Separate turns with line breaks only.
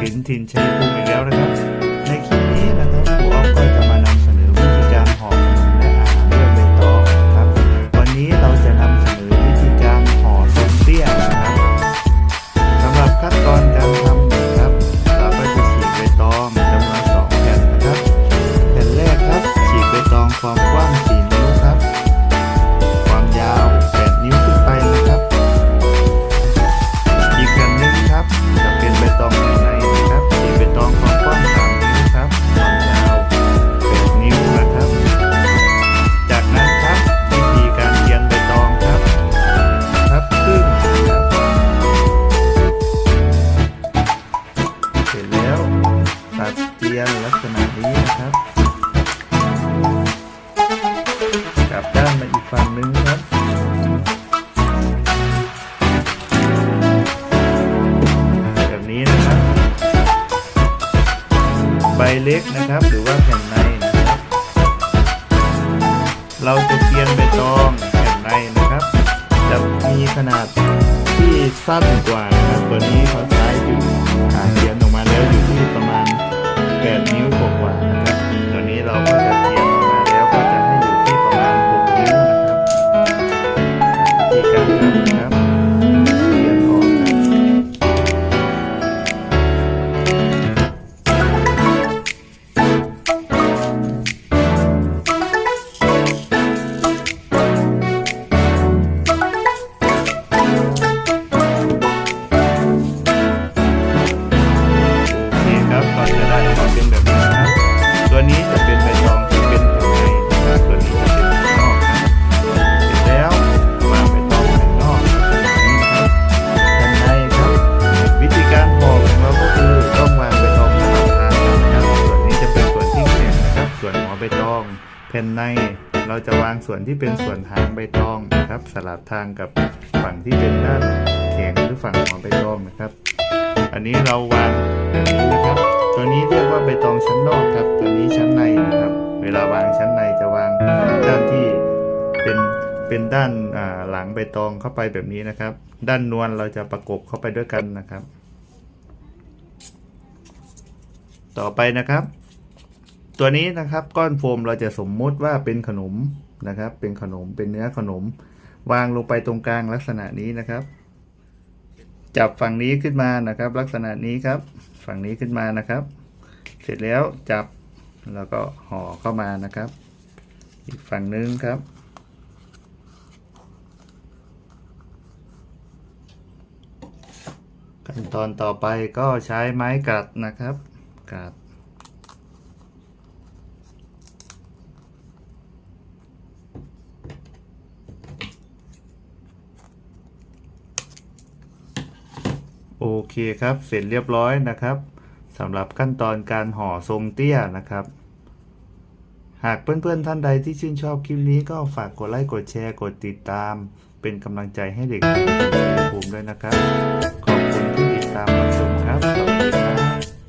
ศิลป์ถิ่นชัยภูมิอีกแล้วนะครับ ในคลิปนี้นะครับครูออมก็จะมานำเสนอวิธีการห่อขนมและอาหารด้วยใบตองครับ วันนี้เราจะนำเสนอวิธีการห่อขนมเตี้ยนะครับสำหรับขั้นตอน เรียนลักษณะนี้นะครับกลับด้านมาอีกฝั่งหนึงครับแบบนี้นะครับ ใบเล็กนะครับ หรือว่าแผ่นในนะครับ เราจะเตียนใบตองแผ่นในนะครับ จะมีขนาดที่สั้นกว่านะครับตัวนี้เขาใช้อยู่ องแผ่นในเราจะวางส่วนที่เป็นส่วนหางใบตองนะครับ สลับทางกับฝั่งที่เป็นด้านแข็งหรือฝั่งหัวใบตองนะครับ อันนี้เราวางแบบนี้นะครับ ตัวนี้เรียกว่าใบตองชั้นนอกครับ ตัวนี้ชั้นในนะครับ เวลาวางชั้นในจะวางด้านที่เป็นเป็นด้านาหลังใบตองเข้าไปแบบนี้นะครับ ด้านนวลเราจะประกบเข้าไปด้วยกันนะครับ ต่อไปนะครับ ตัวนี้นะครับก้อนโฟมเราจะสมมุติว่าเป็นขนมนะครับ เป็นขนมเป็นเนื้อขนม วางลงไปตรงกลางลักษณะนี้นะครับ จับฝั่งนี้ขึ้นมานะครับ ลักษณะนี้ครับ ฝั่งนี้ขึ้นมานะครับ เสร็จแล้วจับแล้วก็ห่อเข้ามานะครับ อีกฝั่งนึงครับขั้นตอนต่อไปก็ใช้ไม้กัดนะครับกัด โอเคครับ เสร็จเรียบร้อยนะครับสำหรับขั้นตอนการห่อทรงเตี้ยนะครับ หากเพื่อนๆท่านใดที่ชื่นชอบคลิปนี้ก็ฝากกดไลค์กดแชร์กดติดตาม เป็นกำลังใจให้เด็กภูมิด้วยนะครับ ขอบคุณที่ติดตามรับชมครับสวัสดีครับ